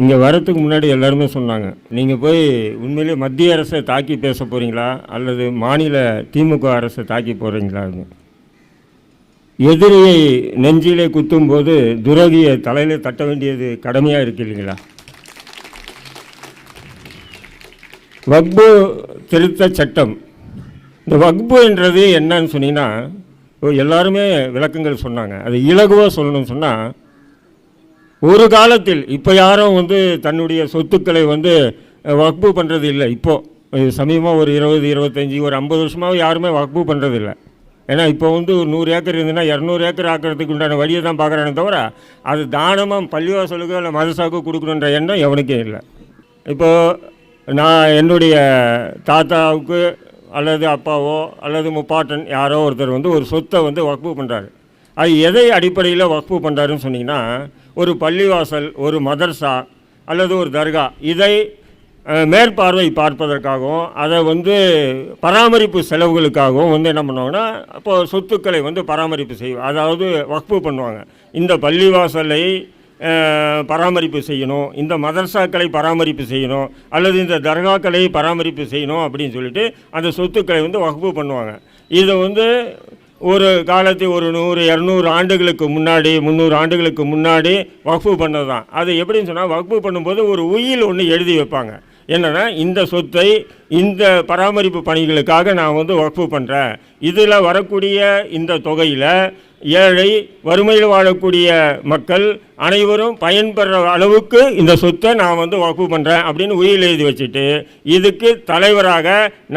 இங்கே வரத்துக்கு முன்னாடி எல்லாருமே சொன்னாங்க. நீங்கள் போய் உண்மையிலேயே மத்திய அரசை தாக்கி பேச போகிறீங்களா அல்லது மாநில திமுக அரசை தாக்கி போகிறீங்களா எதிரியை நெஞ்சிலே குத்தும்போது துரோகியை தலையில் தட்ட வேண்டியது கடமையாக இருக்கு இல்லைங்களா? வக்பு திருத்த சட்டம். இந்த வக்பு என்றது என்னன்னு சொன்னீங்கன்னா எல்லாருமே விளக்கங்கள் சொன்னாங்க. அது இலகுவாக சொல்லணும்னு சொன்னால் ஒரு காலத்தில் இப்போ யாரும் வந்து தன்னுடைய சொத்துக்களை வந்து வக்பு பண்ணுறது இல்லை இப்போது சமீபமாக ஒரு இருபது இருபத்தஞ்சி ஒரு ஐம்பது வருஷமாக யாருமே வக்பு பண்ணுறது இல்லை ஏன்னா இப்போ வந்து ஒரு நூறு ஏக்கர் இருந்துன்னா இரநூறு ஏக்கர் ஆக்கிறதுக்கு உண்டான வழியை தான் பார்க்குறானே தவிர அது தானமாக பள்ளிவாசலுக்கோ இல்லை மதசாக்கோ கொடுக்கணுன்ற எண்ணம் எவனுக்கே இல்லை. இப்போது நான் என்னுடைய தாத்தாவுக்கு அல்லது அப்பாவோ அல்லது முப்பாட்டன் யாரோ ஒருத்தர் வந்து ஒரு சொத்தை வந்து வக்பு பண்ணுறாரு அது எதை அடிப்படையில் வக்பு பண்ணுறாருன்னு சொன்னிங்கன்னா ஒரு பள்ளிவாசல் ஒரு மதர்சா அல்லது ஒரு தர்கா இதை மேற்பார்வை பார்ப்பதற்காகவும் அதை வந்து பராமரிப்பு செலவுகளுக்காகவும் வந்து என்ன பண்ணுவாங்கன்னா அப்போது சொத்துக்களை வந்து பராமரிப்பு செய்வோம் அதாவது வக்ஃபு பண்ணுவாங்க. இந்த பள்ளிவாசலை பராமரிப்பு செய்யணும் இந்த மதர்சாக்களை பராமரிப்பு செய்யணும் அல்லது இந்த தர்காக்களை பராமரிப்பு செய்யணும் அப்படின்னு சொல்லிட்டு அந்த சொத்துக்களை வந்து வக்ஃபு பண்ணுவாங்க. இதை வந்து ஒரு காலத்து ஒரு நூறு இரநூறு ஆண்டுகளுக்கு முன்னாடி முந்நூறு ஆண்டுகளுக்கு முன்னாடி வக்ஃபு பண்ணது தான் அது எப்படின்னு சொன்னால் வக்ஃபு பண்ணும்போது ஒரு உயில் ஒன்று எழுதி வைப்பாங்க. என்னென்னா இந்த சொத்தை இந்த பராமரிப்பு பணிகளுக்காக நான் வந்து வக்ஃபு பண்ணுறேன் இதில் வரக்கூடிய இந்த தொகையில் ஏழை வறுமையில் வாழக்கூடிய மக்கள் அனைவரும் பயன்பெற அளவுக்கு இந்த சொத்தை நான் வந்து வகுப்பு பண்ணுறேன் அப்படின்னு உயிர் எழுதி வச்சுட்டு இதுக்கு தலைவராக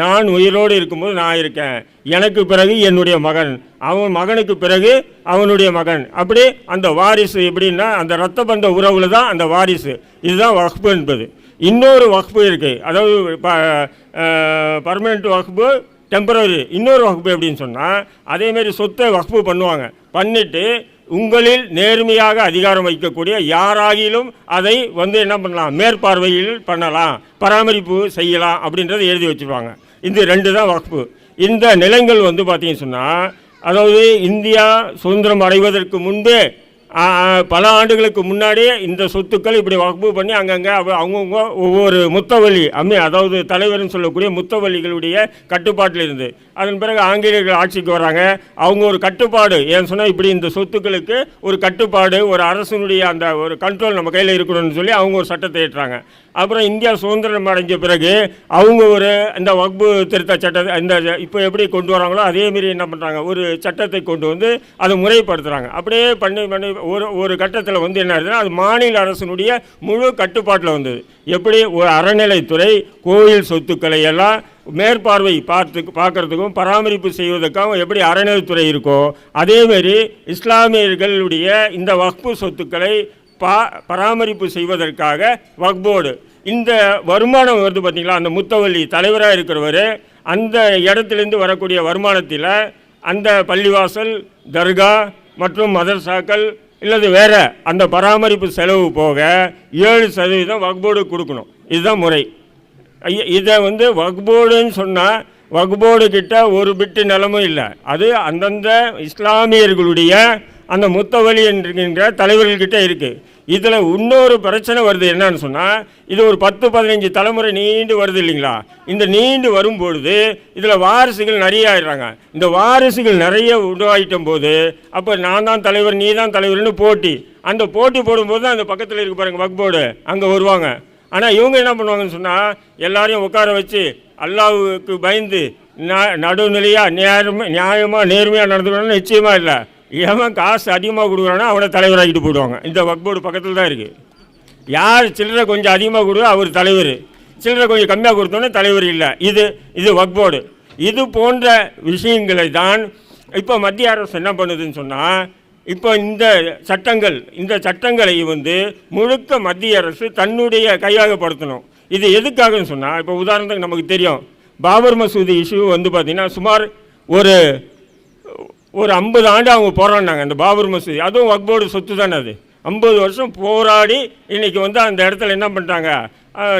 நான் உயிரோடு இருக்கும்போது நான் இருக்கேன். எனக்கு பிறகு என்னுடைய மகன். அவன் மகனுக்கு பிறகு அவனுடைய மகன். அப்படி அந்த வாரிசு எப்படின்னா அந்த ரத்த பந்த உறவில் தான் அந்த வாரிசு. இதுதான் வகுப்பு என்பது. இன்னொரு வகுப்பு இருக்குது அதாவது பர்மனெண்ட் வகுப்பு டெம்பரரி இன்னொரு வகுப்பு எப்படின்னு சொன்னால் அதேமாரி சொத்தை வகுப்பு பண்ணுவாங்க. பண்ணிட்டு உங்களில் நேர்மையாக அதிகாரம் வைக்கக்கூடிய யாராகிலும் அதை வந்து என்ன பண்ணலாம்? மேற்பார்வையில் பண்ணலாம். பராமரிப்பு செய்யலாம் அப்படின்றத எழுதி வச்சுருவாங்க இந்த ரெண்டு தான் வகுப்பு. இந்த நிலங்கள் வந்து பார்த்தீங்கன்னு சொன்னால் அதாவது இந்தியா சுதந்திரம் அடைவதற்கு முன்பே பல ஆண்டுகளுக்கு முன்னாடியே இந்த சொத்துக்கள் இப்படி வகுப்பு பண்ணி அங்கங்கே அவங்கவுங்க ஒவ்வொரு முத்தவள்ளி அம்மி அதாவது தலைவர்னு சொல்லக்கூடிய முத்தவள்ளிகளுடைய கட்டுப்பாட்டில் இருந்து. அதன் பிறகு ஆங்கிலேயர்கள் ஆட்சிக்கு வராங்க அவங்க ஒரு கட்டுப்பாடு. ஏன்னு சொன்னால் இப்படி இந்த சொத்துக்களுக்கு ஒரு கட்டுப்பாடு ஒரு அரசனுடைய அந்த ஒரு கண்ட்ரோல் நம்ம கையில் இருக்கணும்னு சொல்லி அவங்க ஒரு சட்டத்தை ஏற்றாங்க. அப்புறம் இந்தியா சுதந்திரம் அடைஞ்ச பிறகு அவங்க ஒரு இந்த வகுப்பு திருத்த சட்டத்தை இந்த இப்போ எப்படி கொண்டு வராங்களோ அதே என்ன பண்ணுறாங்க ஒரு சட்டத்தை கொண்டு வந்து அதை முறைப்படுத்துகிறாங்க அப்படியே பண்ணி பண்ணி ஒரு ஒரு கட்டத்தில் வந்து என்ன ஆகுதுன்னா அது மாநில அரசினுடைய முழு கட்டுப்பாட்டில் வந்தது. எப்படி? ஒரு அறநிலைத்துறை கோயில் சொத்துக்களை எல்லாம் மேற்பார்வை பார்த்து பார்க்கறதுக்கும் பராமரிப்பு செய்வதற்காகவும் எப்படி அறநிலைத்துறை இருக்கோ அதேமாரி இஸ்லாமியர்களுடைய இந்த வக்பு சொத்துக்களை பா பராமரிப்பு செய்வதற்காக வக்போர்டு. இந்த வருமானம் வருது பார்த்தீங்களா அந்த முத்தவள்ளி தலைவராக இருக்கிறவர் அந்த இடத்துலேருந்து வரக்கூடிய வருமானத்தில் அந்த பள்ளிவாசல் தர்கா மற்றும் மதர்சாக்கள் இல்லது வேறு அந்த பராமரிப்பு செலவு போக ஏழு சதவீதம் வக்போர்டு கொடுக்கணும். இதுதான் முறை. இதை வந்து வக்போர்டுன்னு சொன்னால் வக்போர்டு கிட்ட ஒரு பிட்டு நிலமும் இல்லை. அது அந்தந்த இஸ்லாமியர்களுடைய அந்த முத்தவழி என்கின்ற தலைவர்கள்கிட்ட இருக்குது இதில் இன்னொரு பிரச்சனை வருது என்னன்னு சொன்னால் இது ஒரு பத்து பதினஞ்சு தலைமுறை நீண்டு வருது இல்லைங்களா? இந்த நீண்டு வரும்பொழுது இதில் வாரிசுகள் நிறைய ஆயிடுறாங்க. இந்த வாரிசுகள் நிறைய உருவாயிட்டும் போது அப்போ நான் தான் தலைவர் நீ தான் தலைவர்னு போட்டி. அந்த போட்டி போடும்போது தான் அந்த பக்கத்தில் இருக்க பாருங்க வக்போர்டு அங்கே வருவாங்க. ஆனால் இவங்க என்ன பண்ணுவாங்கன்னு சொன்னால் எல்லாரையும் உட்கார வச்சு அல்லாவுக்கு பயந்து ந- நடுநிலையாக நியாயமாக நியாயமாக நேர்மையாக நடந்துக்கணும்னு நிச்சயமாக இல்லை. எவன் காசு அதிகமாக கொடுக்குறானோ அவனை தலைவராகிட்டு போயிடுவாங்க. இந்த வக்போர்டு பக்கத்தில் தான் இருக்குது யார் சில்லறை கொஞ்சம் அதிகமாக கொடுத்தோ அவர் தலைவர். சில்லறை கொஞ்சம் கம்மியாக கொடுத்தோன்னே தலைவர் இல்லை. இது இது வக்போர்டு இது போன்ற விஷயங்களை தான் இப்போ மத்திய அரசு என்ன பண்ணுதுன்னு சொன்னால் இப்போ இந்த சட்டங்கள் இந்த சட்டங்களை வந்து முழுக்க மத்திய அரசு தன்னுடைய கையாகப்படுத்தணும். இது எதுக்காகன்னு சொன்னால் இப்போ உதாரணத்துக்கு நமக்கு தெரியும். பாபர் மசூதி இஷ்யூ வந்து பார்த்திங்கன்னா சுமார் ஒரு ஒரு ஐம்பது ஆண்டு அவங்க போராடினாங்க. அந்த பாபர் மசூதி. அதுவும் வக்போர்டு சொத்து தானே அது. ஐம்பது வருஷம் போராடி இன்னைக்கு வந்து அந்த இடத்துல என்ன பண்ணிட்டாங்க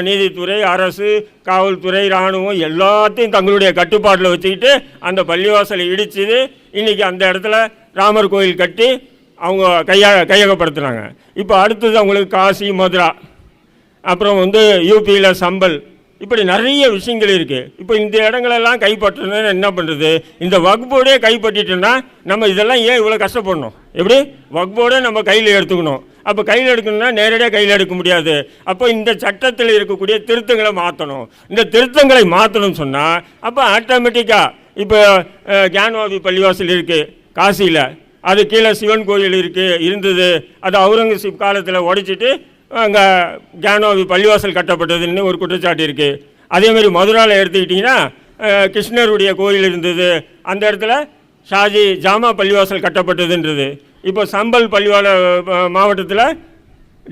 நீதித்துறை அரசு காவல்துறை இராணுவம் எல்லாத்தையும் தங்களுடைய கட்டுப்பாட்டில் வச்சுக்கிட்டு அந்த பள்ளிவாசலை இடிச்சது. இன்னைக்கு அந்த இடத்துல ராமர் கோயில் கட்டி அவங்க கையா கையகப்படுத்துனாங்க இப்போ அடுத்தது அவங்களுக்கு காசி மதுரா. அப்புறம் வந்து யூபியில் சம்பல். இப்படி நிறைய விஷயங்கள் இருக்குது இப்போ இந்த இடங்களெல்லாம் கைப்பற்றணும்னு என்ன பண்ணுறது இந்த வக்போர்டே கைப்பற்றிட்டோன்னா நம்ம இதெல்லாம் ஏன் இவ்வளோ கஷ்டப்படணும்? எப்படி? வக்போர்டே நம்ம கையில் எடுத்துக்கணும். அப்போ கையில் எடுக்கணும்னா நேரடியாக கையில் எடுக்க முடியாது. அப்போ இந்த சட்டத்தில் இருக்கக்கூடிய திருத்தங்களை மாற்றணும் இந்த திருத்தங்களை மாற்றணும்னு சொன்னால் அப்போ ஆட்டோமேட்டிக்காக இப்போ ஜான்வாபி பள்ளிவாசல் இருக்குது காசியில். அது கீழே சிவன் கோயில் இருக்குது இருந்தது. அது அவுரங்கசீப் காலத்தில் உடைச்சிட்டு அங்கே ஜானோவி பள்ளிவாசல் கட்டப்பட்டதுன்னு ஒரு குற்றச்சாட்டு இருக்குது அதேமாதிரி மதுராவில் எடுத்துக்கிட்டிங்கன்னா கிருஷ்ணருடைய கோயில் இருந்தது. அந்த இடத்துல ஷாஜி ஜாமா பள்ளிவாசல் கட்டப்பட்டதுன்றது. இப்போ சம்பல் பள்ளிவால மாவட்டத்தில்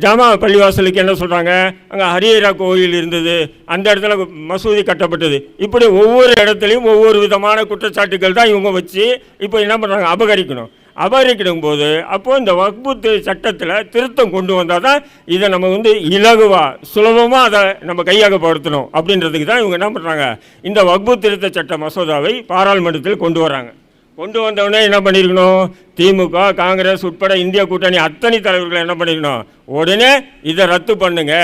ஜாமா பள்ளிவாசலுக்கு என்ன சொல்கிறாங்க அங்கே ஹரியரா கோயில் இருந்தது. அந்த இடத்துல மசூதி கட்டப்பட்டது. இப்படி ஒவ்வொரு இடத்துலையும் ஒவ்வொரு விதமான குற்றச்சாட்டுகள் தான் இவங்க வச்சு இப்போ என்ன பண்ணுறாங்க அபகரிக்கணும். அபகரிக்கிடும் போது அப்போது இந்த வக்புத்து சட்டத்தில் திருத்தம் கொண்டு வந்தால் தான் இதை நம்ம வந்து இலகுவாக சுலபமாக அதை நம்ம கையகப்படுத்தணும் அப்படின்றதுக்கு தான் இவங்க என்ன பண்ணுறாங்க இந்த வக்பு திருத்த சட்ட மசோதாவை பாராளுமன்றத்தில் கொண்டு வராங்க. கொண்டு வந்தவுடனே என்ன பண்ணியிருக்கணும் திமுக காங்கிரஸ் உட்பட இந்திய கூட்டணி அத்தனை தலைவர்கள் என்ன பண்ணியிருக்கணும் உடனே இதை ரத்து பண்ணுங்க.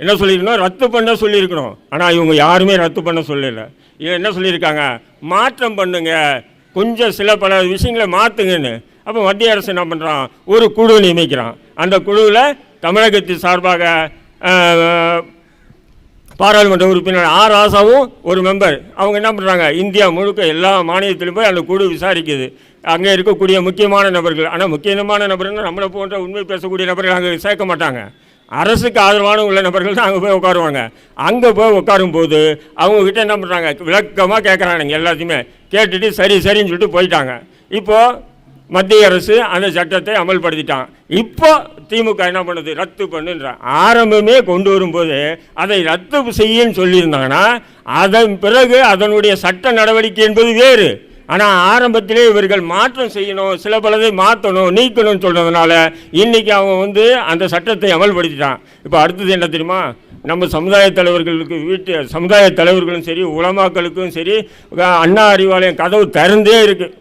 என்ன சொல்லியிருக்கணும் ரத்து பண்ண சொல்லியிருக்கணும் ஆனால் இவங்க யாருமே ரத்து பண்ண சொல்லலை. இவங்க என்ன சொல்லியிருக்காங்க? மாற்றம் பண்ணுங்கள் கொஞ்சம் சில பல விஷயங்களை மாற்றுங்கன்னு அப்போ மத்திய அரசு என்ன பண்ணுறான் ஒரு குழு நியமிக்கிறான். அந்த குழுவில் தமிழகத்து சார்பாக பாராளுமன்ற உறுப்பினர் ஆர். ராசாவும் ஒரு மெம்பர் அவங்க என்ன பண்ணுறாங்க இந்தியா முழுக்க எல்லா மாநிலத்திலும் போய் அந்த குழு விசாரிக்குது. அங்கே இருக்கக்கூடிய முக்கியமான நபர்கள். ஆனால் முக்கியமான நபர்கள் நம்மளை போன்ற உண்மை பேசக்கூடிய நபர்கள் அங்கே சேர்க்க மாட்டாங்க. அரசுக்கு ஆதரவான உள்ள நபர்கள் தான் அங்கே போய் உட்காருவாங்க. அங்கே போய் உட்காரும்போது அவங்கக்கிட்ட என்ன பண்ணுறாங்க விளக்கமாக கேட்குறானுங்க எல்லாத்தையுமே. கேட்டுட்டு சரி சரின்னு சொல்லிட்டு போயிட்டாங்க. இப்போது மத்திய அரசு அந்த சட்டத்தை அமல்படுத்திட்டான். இப்போ திமுக என்ன பண்ணுது? ரத்து பண்ணுன்ற ஆரம்பமே கொண்டு வரும்போது அதை ரத்து செய்யன்னு சொல்லியிருந்தாங்கன்னா அதன் பிறகு அதனுடைய சட்ட நடவடிக்கை என்பது வேறு. ஆனால் ஆரம்பத்திலே இவர்கள் மாற்றம் செய்யணும் சில பலதை மாற்றணும் நீக்கணும்னு சொல்கிறதுனால இன்றைக்கி அவன் வந்து அந்த சட்டத்தை அமல்படுத்திட்டான். இப்போ அடுத்தது என்ன தெரியுமா? நம்ம சமுதாய தலைவர்களுக்கு வீட்டு சமுதாய தலைவர்களும் சரி உலமாக்களுக்கும் சரி அண்ணா அறிவாலயம் கதவு திறந்தே இருக்குது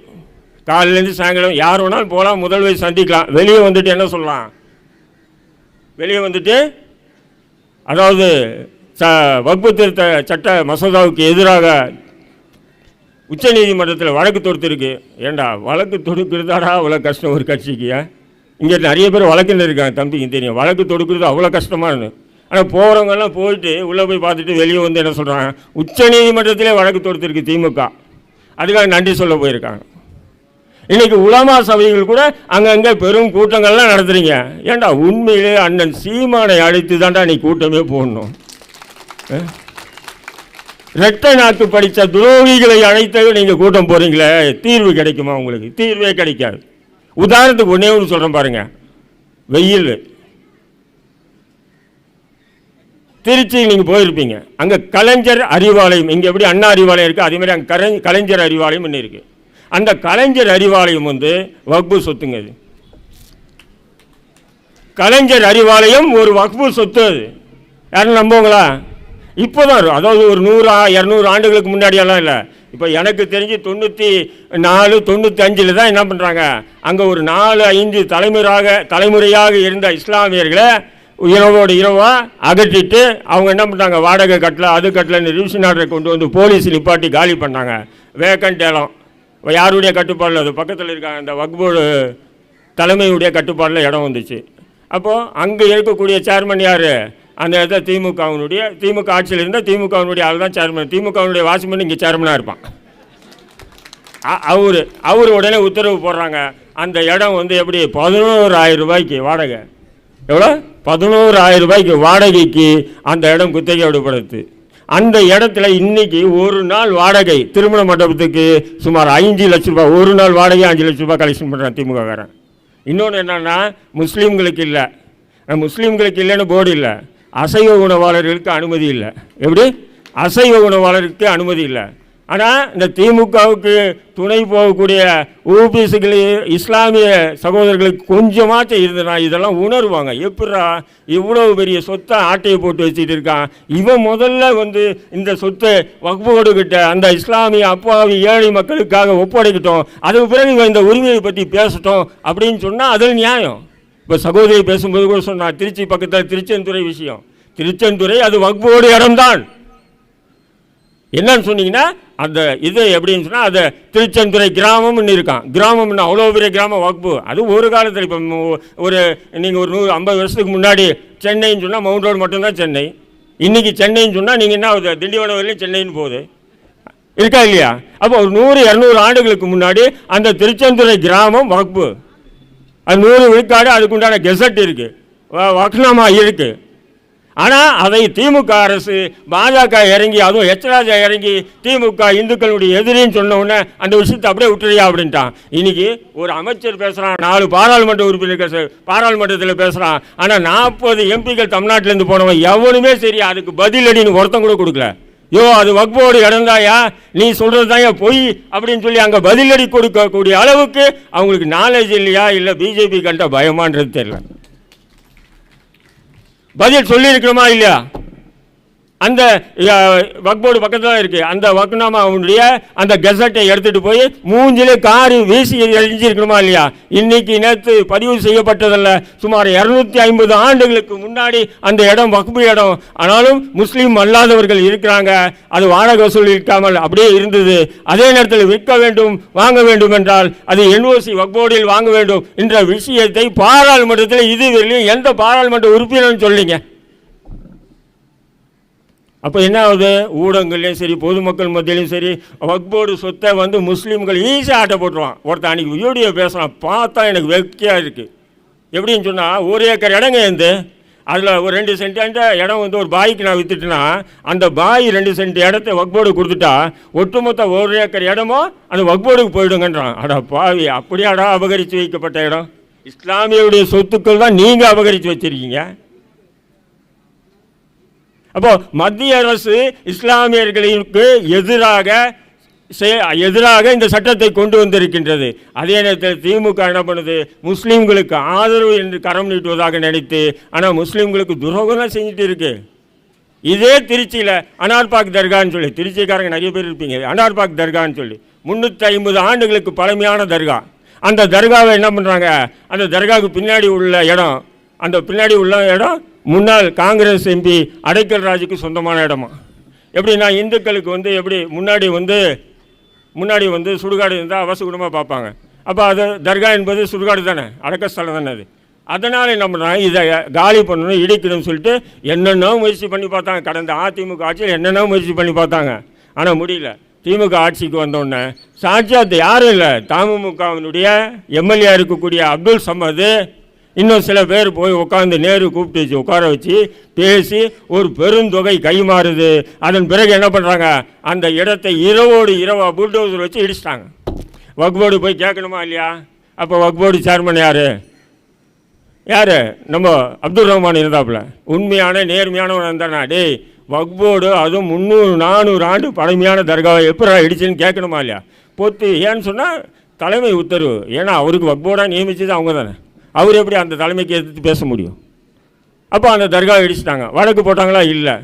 காலையிலேருந்து சாயங்காலம் யார் வேணாலும் போகலாம் முதல்வை சந்திக்கலாம். வெளியே வந்துட்டு என்ன சொல்லலாம்? வெளியே வந்துட்டு அதாவது ச வகுப்பு திருத்த சட்ட மசோதாவுக்கு எதிராக உச்சநீதிமன்றத்தில் வழக்கு தொடுத்துருக்கு. ஏண்டா வழக்கு தொடுக்கிறதாடா அவ்வளோ கஷ்டம் ஒரு கட்சிக்கு இங்கே நிறைய பேர் வழக்கில் இருக்காங்க தம்பிக்கு தெரியும். வழக்கு தொடுக்கிறது அவ்வளோ கஷ்டமானு ஆனால் போகிறவங்கெல்லாம் போயிட்டு உள்ளே போய் பார்த்துட்டு வெளியே வந்து என்ன சொல்கிறாங்க உச்சநீதிமன்றத்திலே வழக்கு தொடுத்துருக்கு திமுக. அதுக்காக நன்றி சொல்ல போயிருக்காங்க. இன்றைக்கி உலமா சபைகள் கூட அங்கங்கே பெரும் கூட்டங்கள்லாம் நடத்துறீங்க. ஏன்டா உண்மையிலே அண்ணன் சீமானை அழைத்து தான்டா நீ கூட்டமே போடணும். அஹ்? ரெட்டை நாக்கு படித்த துரோகிகளை அழைத்து நீங்கள் கூட்டம் போகிறீங்களே தீர்வு கிடைக்குமா உங்களுக்கு? தீர்வே கிடைக்காது. உதாரணத்துக்கு ஒன்றே ஒன்று சொல்கிறேன் பாருங்க. வெயில். திருச்சி நீங்கள் போயிருப்பீங்க. அங்கே கலைஞர் அறிவாலயம் இங்கே எப்படி அண்ணா அறிவாலயம் இருக்குது அதேமாதிரி அங்கே கலை கலைஞர் அறிவாலயம் ஒன்று இருக்குது அந்த கலைஞர் அறிவாலயம் வந்து வக்பு சொத்துங்க அது. கலைஞர் அறிவாலயம் ஒரு வக்பு சொத்து அது. யாரும் நம்புவாங்களா? இப்போ தான் அதாவது ஒரு நூறு இரநூறு ஆண்டுகளுக்கு முன்னாடியெல்லாம் இல்லை. இப்போ எனக்கு தெரிஞ்சு தொண்ணூற்றி நாலு தொண்ணூற்றி அஞ்சில் தான் என்ன பண்ணுறாங்க அங்கே ஒரு நாலு ஐந்து தலைமுறையாக தலைமுறையாக இருந்த இஸ்லாமியர்களை இரவோடு இரவாக அகற்றிட்டு அவங்க என்ன பண்ணுறாங்க வாடகை கட்டல அது கட்டலன்னு ரிவிஷன் ஆர்டரை கொண்டு வந்து போலீஸ் நிப்பாட்டி காலி பண்ணாங்க. வேக்கண்ட் இடம் யாருடைய கட்டுப்பாடில்? அது பக்கத்தில் இருக்காங்க அந்த வக்போர்டு தலைமையுடைய கட்டுப்பாடில் இடம் வந்துச்சு. அப்போது அங்கே இருக்கக்கூடிய சேர்மன் யார்? அந்த இடத்துல திமுகவினுடைய திமுக ஆட்சியில் இருந்தால் திமுகவினுடைய ஆள் தான் சேர்மன் திமுகவினுடைய வாட்ச்மேன் இங்கே சேர்மனாக இருப்பான். அவர் அவர் உடனே உத்தரவு போடுறாங்க. அந்த இடம் வந்து எப்படி? பதினோராயிரம் ரூபாய்க்கு வாடகை. எவ்வளோ? பதினோராயிரம் ரூபாய்க்கு வாடகைக்கு அந்த இடம் குத்தகை விடப்படுது அந்த இடத்துல இன்னைக்கு ஒரு நாள் வாடகை. திருமண மண்டபத்துக்கு சுமார் அஞ்சு லட்ச ரூபாய் ஒரு நாள் வாடகை அஞ்சு லட்ச ரூபாய் கலெக்ஷன் பண்ணுறான் திமுககாரன். இன்னொன்று என்னென்னா முஸ்லீம்களுக்கு இல்லை. முஸ்லீம்களுக்கு இல்லைன்னு போர்டு இல்லை. அசைவ உணவாளர்களுக்கு அனுமதி இல்லை. எப்படி? அசைவ உணவாளருக்கு அனுமதி இல்லை. ஆனால் இந்த திமுகவுக்கு துணை போகக்கூடிய ஊபிஸுகள் இஸ்லாமிய சகோதரர்களுக்கு கொஞ்சமாச்சும் இருந்தனா இதெல்லாம் உணர்வாங்க. எப்படா இவ்வளோ பெரிய சொத்தை ஆட்டையை போட்டு வச்சுட்டு இருக்கான்? இவன் முதல்ல வந்து இந்த சொத்தை வக்போடு கிட்ட அந்த இஸ்லாமிய அப்பாவி ஏழை மக்களுக்காக ஒப்படைக்கட்டும். அதுக்கு பிறகு இவன் இந்த உரிமையை பற்றி பேசட்டும் அப்படின்னு சொன்னால் அது நியாயம். இப்போ சகோதரி பேசும்போது கூட சொன்னார் திருச்சி பக்கத்தில் திருச்செந்துறை விஷயம். திருச்செந்துறை அது வக்போடு இடம்தான். என்னன்னு சொன்னீங்கன்னா அந்த இது எப்படின்னு சொன்னால் அதை திருச்செந்துறை கிராமம்னு இருக்கான் கிராமம்னு அவ்வளோ பெரிய கிராமம் வக்பு அது ஒரு காலத்தில் இப்போ ஒரு நீங்கள் ஒரு நூறு ஐம்பது வருஷத்துக்கு முன்னாடி சென்னைன்னு சொன்னால் மவுண்ட் ரோடு மட்டும்தான் சென்னை. இன்றைக்கி சென்னைன்னு சொன்னால் நீங்கள் என்ன ஆகுது? திண்டிவனம் வரையிலும் சென்னைன்னு போகுது. இருக்கா இல்லையா? அப்போ ஒரு நூறு இரநூறு ஆண்டுகளுக்கு முன்னாடி அந்த திருச்செந்துறை கிராமம் வகுப்பு. அது நூறு விழுக்காடு அதுக்குண்டான கெசட் இருக்குது வக்னாமா இருக்குது ஆனால் அதை திமுக அரசு பாஜக இறங்கி அதுவும் எச்ராஜா இறங்கி திமுக இந்துக்களுடைய எதிரின்னு சொன்ன உடனே அந்த விஷயத்தை அப்படியே விட்டுறியா அப்படின்ட்டான். இன்னைக்கு ஒரு அமைச்சர் பேசுகிறான் நாலு பாராளுமன்ற உறுப்பினர்கள் பாராளுமன்றத்தில் பேசுகிறான் ஆனால் நாற்பது எம்பிக்கள் தமிழ்நாட்டிலேருந்து போனவன் எவனுமே சரி அதுக்கு பதிலடின்னு ஒருத்தம் கூட கொடுக்கல. யோ அது வக்போடு இடந்தாயா நீ சொல்கிறது பொய் அப்படின்னு சொல்லி அங்கே பதிலடி கொடுக்கக்கூடிய அளவுக்கு அவங்களுக்கு நாலேஜ் இல்லையா? இல்லை பிஜேபி கண்ட பயமான்றது தெரியல. பதில் சொல்லியிருக்கிறோமா இல்லையா? அந்த வக்போர்டு பக்கத்தில் தான் இருக்குது அந்த வக்னாமாவுடைய அந்த கெசட்டை எடுத்துகிட்டு போய் மூஞ்சிலே காரி வீசி எரிஞ்சிருக்கணுமா இல்லையா? இன்னைக்கு நேற்று பதிவு செய்யப்பட்டதில்ல. சுமார் இரநூத்தி ஐம்பது ஆண்டுகளுக்கு முன்னாடி அந்த இடம் வக்பு இடம். ஆனாலும் முஸ்லீம் அல்லாதவர்கள் இருக்கிறாங்க. அது வாடகை வசூல் இருக்காமல் அப்படியே இருந்தது. அதே நேரத்தில் விற்க வேண்டும் வாங்க வேண்டும் என்றால் அது என்ஓசி வக்போர்டில் வாங்க வேண்டும் என்ற விஷயத்தை பாராளுமன்றத்தில் இதுவரையிலும் எந்த பாராளுமன்ற உறுப்பினர்னு சொல்லிங்க அப்போ என்ன ஆகுது ஊடகங்கள்லையும் சரி பொதுமக்கள் மத்தியிலையும் சரி வக்போர்டு சொத்தை வந்து முஸ்லீம்கள் ஈஸியாக ஆட்ட போட்டுருவான். ஒருத்தன் அன்றைக்கி வீடியோ பேசுகிறான் பார்த்தா எனக்கு வெக்கையாக இருக்குது எப்படின்னு சொன்னால் ஒரு ஏக்கர் இடங்க இருந்து அதில் ஒரு ரெண்டு சென்ட் இடம் வந்து ஒரு பாய்க்கு நான் விற்றுட்டேன்னா அந்த பாய் ரெண்டு சென்ட் இடத்த வக்போர்டு கொடுத்துட்டா ஒட்டுமொத்த ஒரு ஏக்கர் இடமோ அந்த வக்போர்டுக்கு போயிடுங்கன்றான். அடா பாவி அப்படியாடா அபகரித்து வைக்கப்பட்ட இடம்? இஸ்லாமியுடைய சொத்துக்கள் தான் நீங்கள் அபகரித்து வச்சிருக்கீங்க. அப்போ மத்திய அரசு இஸ்லாமியர்களுக்கு எதிராக எதிராக இந்த சட்டத்தை கொண்டு வந்திருக்கின்றது. அதே நேரத்தில் திமுக என்ன பண்ணுது? முஸ்லீம்களுக்கு ஆதரவு என்று கரம் நீட்டுவதாக நினைத்து ஆனால் முஸ்லீம்களுக்கு துரோகம் செஞ்சுட்டு இருக்கு. இதே திருச்சியில் அனார்பாக் தர்கான்னு சொல்லி திருச்சிக்காரங்க நிறைய பேர் இருப்பீங்க. அனார்பாக் தர்கான்னு சொல்லி முந்நூற்றி ஐம்பது ஆண்டுகளுக்கு பழமையான தர்கா. அந்த தர்காவை என்ன பண்ணுறாங்க அந்த தர்காவுக்கு பின்னாடி உள்ள இடம் அந்த பின்னாடி உள்ள இடம் முன்னாள் காங்கிரஸ் எம்பி அடைக்கல் ராஜுக்கு சொந்தமான இடமா? எப்படின்னா இந்துக்களுக்கு வந்து எப்படி முன்னாடி வந்து முன்னாடி வந்து சுடுகாடு இருந்தால் அவசகுணமாக பார்ப்பாங்க. அப்போ அது தர்கா என்பது சுடுகாடு தானே? அடக்கஸ்தலம் தானே அது? அதனால் என்ன பண்ணுறாங்க இதை காலி பண்ணணும் இடிக்கணும்னு சொல்லிட்டு என்னென்னோ முயற்சி பண்ணி பார்த்தாங்க. கடந்த அதிமுக ஆட்சியில் என்னென்னோ முயற்சி பண்ணி பார்த்தாங்க. ஆனால் முடியல. திமுக ஆட்சிக்கு வந்தோடனே சாட்சியாத் யாரும் இல்லை. தமுமுகவினுடைய எம்எல்ஏ இருக்கக்கூடிய அப்துல் சமது இன்னும் சில பேர் போய் உட்காந்து நேரு கூப்பிட்டு வச்சு உட்கார வச்சு பேசி ஒரு பெருந்தொகை கைமாறுது. அதன் பிறகு என்ன பண்ணுறாங்க அந்த இடத்தை இரவோடு இரவா புல்டோசர் வச்சு இடிச்சிட்டாங்க. வக்போர்டு போய் கேட்கணுமா இல்லையா? அப்போ வக்போர்டு சேர்மன் யார்? யார்? நம்ம அப்துல் ரஹ்மான் இருந்தாப்புல. உண்மையான நேர்மையானவன் இருந்தானா டேய் வக்போர்டு அதுவும் முந்நூறு நானூறு ஆண்டு பழமையான தர்காவை எப்படா இடிச்சுன்னு கேட்கணுமா இல்லையா? பொத்து ஏன்னு சொன்னால் தலைமை உத்தரவு. ஏன்னா அவருக்கு வக்போர்டாக நியமிச்சது அவங்க தானே அவர் எப்படி அந்த தலைமைக்கு எதிர்த்து பேச முடியும்? அப்போ அந்த தர்காவை இடிச்சிட்டாங்க. வழக்கு போட்டாங்களா? இல்லை.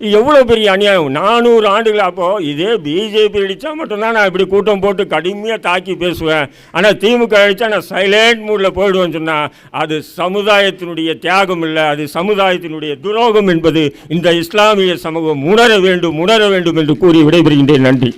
எவ்வளோ பெரிய அநியாயம்? நானூறு ஆண்டுகள் அப்போது இதே பிஜேபி அடித்தா மட்டும்தான் நான் இப்படி கூட்டம் போட்டு கடுமையாக தாக்கி பேசுவேன். ஆனால் திமுக அடித்தா நான் சைலண்ட் மூடில் போயிடுவேன்னு சொன்னால் அது சமுதாயத்தினுடைய தியாகம் இல்லை. அது சமுதாயத்தினுடைய துரோகம் என்பது இந்த இஸ்லாமிய சமூகம் உணர வேண்டும் உணர வேண்டும் என்று கூறி விடைபெறுகின்றேன். நன்றி.